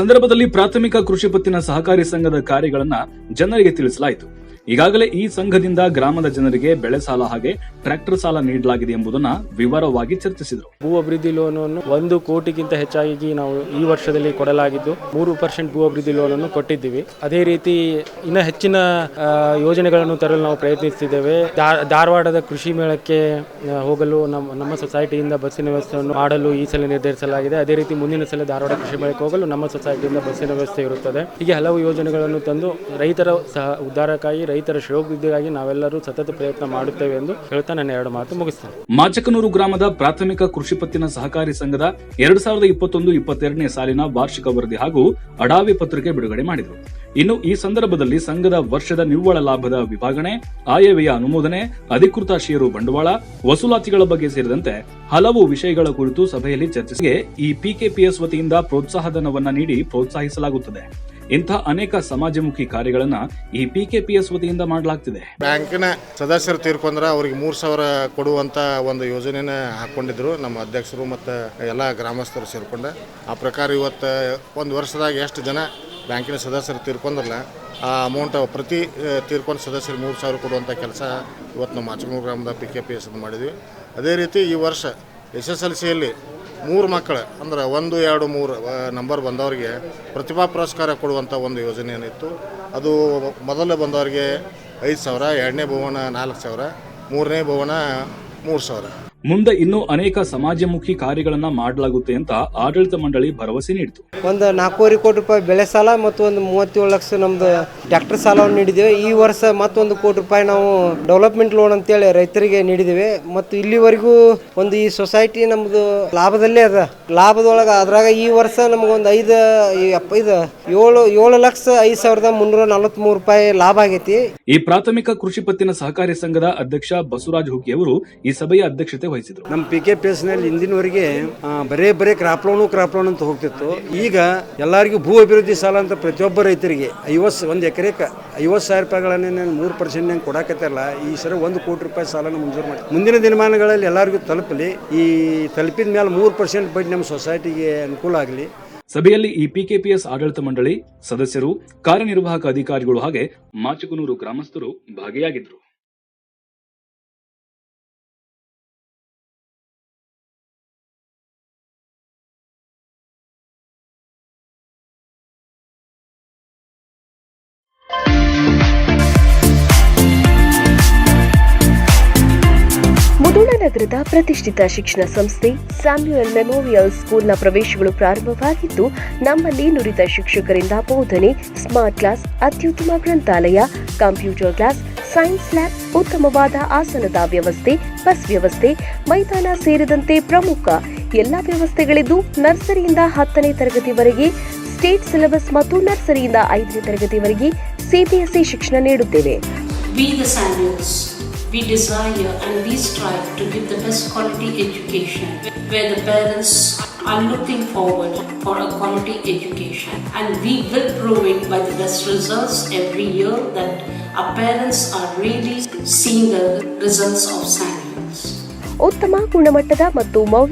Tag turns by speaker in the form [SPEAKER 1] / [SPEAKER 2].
[SPEAKER 1] ಸಂದರ್ಭದಲ್ಲಿ ಪ್ರಾಥಮಿಕ ಕೃಷಿ ಪತ್ತಿನ ಸಹಕಾರಿ ಸಂಘದ ಕಾರ್ಯಗಳನ್ನ ಜನರಿಗೆ ತಿಳಿಸಲಾಯಿತು. ಈಗಾಗಲೇ ಈ ಸಂಘದಿಂದ ಗ್ರಾಮದ ಜನರಿಗೆ ಬೆಳೆ ಸಾಲ ಹಾಗೆ ಟ್ರ್ಯಾಕ್ಟರ್ ಸಾಲ ನೀಡಲಾಗಿದೆ ಎಂಬುದನ್ನ ವಿವರವಾಗಿ ಚರ್ಚಿಸಿದರು.
[SPEAKER 2] ಭೂ ಅಭಿವೃದ್ಧಿ ಲೋನನ್ನು ಒಂದು ಕೋಟಿಗಿಂತ ಹೆಚ್ಚಾಗಿ ನಾವು ಈ ವರ್ಷದಲ್ಲಿ ಕೊಡಲಾಗಿದ್ದು ಮೂರು ಪರ್ಸೆಂಟ್ ಭೂ ಅಭಿವೃದ್ಧಿ ಲೋನನ್ನು ಕೊಟ್ಟಿದ್ದೀವಿ. ಅದೇ ರೀತಿ ಇನ್ನ ಹೆಚ್ಚಿನ ಯೋಜನೆಗಳನ್ನು ತರಲು ನಾವು ಪ್ರಯತ್ನಿಸುತ್ತಿದ್ದೇವೆ ಧಾರ್- ಧಾರವಾಡದ ಕೃಷಿ ಮೇಳಕ್ಕೆ ಹೋಗಲು ನಮ್ಮ ನಮ್ಮ ಸೊಸೈಟಿಯಿಂದ ಬಸ್ಸಿನ ವ್ಯವಸ್ಥೆಯನ್ನು ಮಾಡಲು ಈ ಸಲ ನಿರ್ಧರಿಸಲಾಗಿದೆ. ಅದೇ ರೀತಿ ಮುಂದಿನ ಸಲ ಧಾರವಾಡ ಕೃಷಿ ಮೇಳಕ್ಕೆ ಹೋಗಲು ನಮ್ಮ ಸೊಸೈಟಿಯಿಂದ ಬಸ್ಸಿನ ವ್ಯವಸ್ಥೆ ಇರುತ್ತದೆ. ಹೀಗೆ ಹಲವು ಯೋಜನೆಗಳನ್ನು ತಂದು ರೈತರ ಸಹ ಉದ್ಧಾರಕ್ಕಾಗಿ ರೈತರ ಶ್ರೇಯೋಭಿವೃದ್ಧಿಗಾಗಿ ನಾವೆಲ್ಲರೂ ಸತತ ಪ್ರಯತ್ನ ಮಾಡುತ್ತೇವೆ ಎಂದು ಹೇಳ್ತಾ ನಾನು ಎರಡು ಮಾತು ಮುಗಿಸ್ತೇನೆ.
[SPEAKER 1] ಮಾಚಕನೂರು ಗ್ರಾಮದ ಪ್ರಾಥಮಿಕ ಕೃಷಿ ಪತ್ತಿನ ಸಹಕಾರಿ ಸಂಘದ ಎರಡ್ ಸಾವಿರದ ಇಪ್ಪತ್ತೊಂದು, ಇಪ್ಪತ್ತೆರಡನೇ ಸಾಲಿನ ವಾರ್ಷಿಕ ವರದಿ ಹಾಗೂ ಅಡಾವಿ ಪತ್ರಿಕೆ ಬಿಡುಗಡೆ ಮಾಡಿದರು. ಇನ್ನು ಈ ಸಂದರ್ಭದಲ್ಲಿ ಸಂಘದ ವರ್ಷದ ನಿವ್ವಳ ಲಾಭದ ವಿಭಾಗಣೆ, ಆಯವ್ಯಯ ಅನುಮೋದನೆ, ಅಧಿಕೃತ ಷೇರು ಬಂಡವಾಳ, ವಸೂಲಾತಿಗಳ ಬಗ್ಗೆ ಸೇರಿದಂತೆ ಹಲವು ವಿಷಯಗಳ ಕುರಿತು ಸಭೆಯಲ್ಲಿ ಚರ್ಚಿಸಿ ಈ ಪಿಕೆಪಿಎಸ್ ವತಿಯಿಂದ ಪ್ರೋತ್ಸಾಹಧನವನ್ನ ನೀಡಿ ಪ್ರೋತ್ಸಾಹಿಸಲಾಗುತ್ತದೆ. ಇಂಥ ಅನೇಕ ಸಮಾಜಮುಖಿ ಕಾರ್ಯಗಳನ್ನ ಈ ಪಿಕೆಪಿಎಸ್ ವತಿಯಿಂದ ಮಾಡಲಾಗ್ತಿದೆ.
[SPEAKER 3] ಬ್ಯಾಂಕಿನ ಸದಸ್ಯರು ತೀರ್ಕೊಂಡ್ರೆ ಅವ್ರಿಗೆ ಮೂರು ಸಾವಿರ ಕೊಡುವಂತ ಒಂದು ಯೋಜನೆನ ಹಾಕೊಂಡಿದ್ರು. ನಮ್ಮ ಅಧ್ಯಕ್ಷರು ಮತ್ತು ಎಲ್ಲ ಗ್ರಾಮಸ್ಥರು ಸೇರ್ಕೊಂಡು. ಆ ಪ್ರಕಾರ ಇವತ್ತು ಒಂದು ವರ್ಷದಾಗ ಎಷ್ಟು ಜನ ಬ್ಯಾಂಕಿನ ಸದಸ್ಯರು ತೀರ್ಕೊಂಡ್ರಲ್ಲ, ಆ ಅಮೌಂಟ್ ಪ್ರತಿ ತೀರ್ಕೊಂಡು ತೀರ್ಕೊಂಡ ಸದಸ್ಯರು ಮೂರು ಸಾವಿರ ಕೊಡುವಂಥ ಕೆಲಸ ಇವತ್ತು ನಮ್ಮ ಅಚ್ಚಮೂರು ಗ್ರಾಮದ ಪಿ ಕೆ ಪಿ ಎಸ್ ಮಾಡಿದ್ವಿ. ಅದೇ ರೀತಿ ಈ ವರ್ಷ ಎಸ್ ಎಸ್ ಎಲ್ ಸಿಯಲ್ಲಿ ಮೂರು ಮಕ್ಕಳು. ಅಂದ್ರೆ ಒಂದು ಎರಡು ಮೂರು ನಂಬರ್ ಬಂದವರಿಗೆ ಪ್ರತಿಭಾ ಪುರಸ್ಕಾರ ಕೊಡುವಂಥ ಒಂದು ಯೋಜನೆ ಏನಿತ್ತು. ಅದು ಮೊದಲು ಬಂದವರಿಗೆ ಐದು ಸಾವಿರ ಎರಡನೇ ಭವನ ನಾಲ್ಕು ಸಾವಿರ ಮೂರನೇ ಭವನ ಮೂರು ಸಾವಿರ.
[SPEAKER 1] ಮುಂದೆ ಇನ್ನೂ ಅನೇಕ ಸಮಾಜಮುಖಿ ಕಾರ್ಯಗಳನ್ನ ಮಾಡಲಾಗುತ್ತೆ ಅಂತ ಆಡಳಿತ ಮಂಡಳಿ ಭರವಸೆ ನೀಡಿತು.
[SPEAKER 4] ಒಂದು ನಾಲ್ಕೂವರೆ ಕೋಟಿ ರೂಪಾಯಿ ಬೆಳೆ ಸಾಲ ಮತ್ತು ಒಂದು ಮೂವತ್ತೇಳು ಲಕ್ಷ ನಮ್ದು ಟ್ರ್ಯಾಕ್ಟರ್ ಸಾಲವನ್ನು ನೀಡಿದ್ದೇವೆ. ಈ ವರ್ಷ ಮತ್ತೊಂದು ಕೋಟಿ ರೂಪಾಯಿ ನಾವು ಡೆವಲಪ್ಮೆಂಟ್ ಲೋನ್ ಅಂತೇಳಿ ರೈತರಿಗೆ ನೀಡಿದ್ದೇವೆ. ಮತ್ತು ಇಲ್ಲಿವರೆಗೂ ಒಂದು ಈ ಸೊಸೈಟಿ ನಮ್ಮದು ಲಾಭದಲ್ಲೇ ಅದ. ಲಾಭದೊಳಗೆ ಅದ್ರಾಗ ಈ ವರ್ಷ ನಮಗೊಂದು ಐದು ಈ ಅಪ್ಪ ಇದು ಏಳು ಏಳು ಲಕ್ಷ ಐದು ಸಾವಿರದ ಮುನ್ನೂರ ನಲವತ್ತ್ಮೂರು ರೂಪಾಯಿ ಲಾಭ ಆಗೈತಿ.
[SPEAKER 1] ಈ ಪ್ರಾಥಮಿಕ ಕೃಷಿ ಪತ್ತಿನ ಸಹಕಾರಿ ಸಂಘದ ಅಧ್ಯಕ್ಷ ಬಸವರಾಜ್ ಹುಕ್ಕಿ ಅವರು ಈ ಸಭೆಯ ಅಧ್ಯಕ್ಷತೆ ವಹಿಸಿದರು.
[SPEAKER 5] ನಮ್ಮ ಪಿ ಕೆ ಪಿ ಎಸ್ನಲ್ಲಿ ಇಂದಿನವರೆಗೆ ಬರೇ ಬರೇ ಕ್ರಾಪ್ ಲೋನು ಕ್ರಾಪ್ ಲೋನ್ ಅಂತ ಹೋಗ್ತಿತ್ತು. ಈಗ ಎಲ್ಲರಿಗೂ ಭೂ ಅಭಿವೃದ್ಧಿ ಸಾಲ ಅಂತ ಪ್ರತಿಯೊಬ್ಬ ರೈತರಿಗೆ ಐವತ್ತು ಒಂದು ಎಕರೆಗೆ ಐವತ್ತು ಸಾವಿರ ರೂಪಾಯಿಗಳನ್ನೇ ಮೂರು ಪರ್ಸೆಂಟ್ ನಂಗೆ ಕೊಡಕತ್ತಲ್ಲ ಈ ಸರಿ ಒಂದು ಕೋಟಿ ರೂಪಾಯಿ ಸಾಲನ ಮಂಜೂರು ಮಾಡಿ. ಮುಂದಿನ ದಿನಮಾನಗಳಲ್ಲಿ ಎಲ್ಲರಿಗೂ ತಲುಪಲಿ. ಈ ತಲುಪಿದ ಮೇಲೆ ಮೂರು ಪರ್ಸೆಂಟ್ ಬಡ್ಡಿ ನಮ್ಮ ಸೊಸೈಟಿಗೆ ಅನುಕೂಲ ಆಗಲಿ.
[SPEAKER 1] ಸಭೆಯಲ್ಲಿ ಈ ಪಿಕೆಪಿಎಸ್ ಆಡಳಿತ ಮಂಡಳಿ ಸದಸ್ಯರು, ಕಾರ್ಯನಿರ್ವಾಹಕ ಅಧಿಕಾರಿಗಳು ಹಾಗೆ ಮಾಚಕನೂರು ಗ್ರಾಮಸ್ಥರು ಭಾಗಿಯಾಗಿದ್ದರು.
[SPEAKER 6] ನಗರದ ಪ್ರತಿಷ್ಠಿತ ಶಿಕ್ಷಣ ಸಂಸ್ಥೆ ಸ್ಯಾಮ್ಯುಯಲ್ ಮೆಮೋರಿಯಲ್ ಸ್ಕೂಲ್ನ ಪ್ರವೇಶಗಳು ಪ್ರಾರಂಭವಾಗಿದ್ದು, ನಮ್ಮಲ್ಲಿ ನುರಿತ ಶಿಕ್ಷಕರಿಂದ ಬೋಧನೆ, ಸ್ಮಾರ್ಟ್ ಕ್ಲಾಸ್, ಅತ್ಯುತ್ತಮ ಗ್ರಂಥಾಲಯ, ಕಂಪ್ಯೂಟರ್ ಕ್ಲಾಸ್, ಸೈನ್ಸ್ ಲ್ಯಾಬ್, ಉತ್ತಮವಾದ ಆಸನದ ವ್ಯವಸ್ಥೆ, ಬಸ್ ವ್ಯವಸ್ಥೆ, ಮೈದಾನ ಸೇರಿದಂತೆ ಪ್ರಮುಖ ಎಲ್ಲ ವ್ಯವಸ್ಥೆಗಳಿದ್ದು, ನರ್ಸರಿಯಿಂದ ಹತ್ತನೇ ತರಗತಿವರೆಗೆ, ಸ್ಟೇಟ್ ಸಿಲೆಬಸ್ ಮತ್ತು ನರ್ಸರಿಯಿಂದ ಐದನೇ ತರಗತಿವರೆಗೆ ಸಿಬಿಎಸ್ಇ ಶಿಕ್ಷಣ ನೀಡುತ್ತೇವೆ.
[SPEAKER 7] We, the Samuels, we desire and we strive to give the best quality education where the parents are looking forward for a quality education. And we will prove it by the best results every year that our parents are really seeing the results of Samuels.
[SPEAKER 6] ಉತ್ತಮ ಗುಣಮಟ್ಟದ ಮತ್ತು ಮೌಲ್ಯ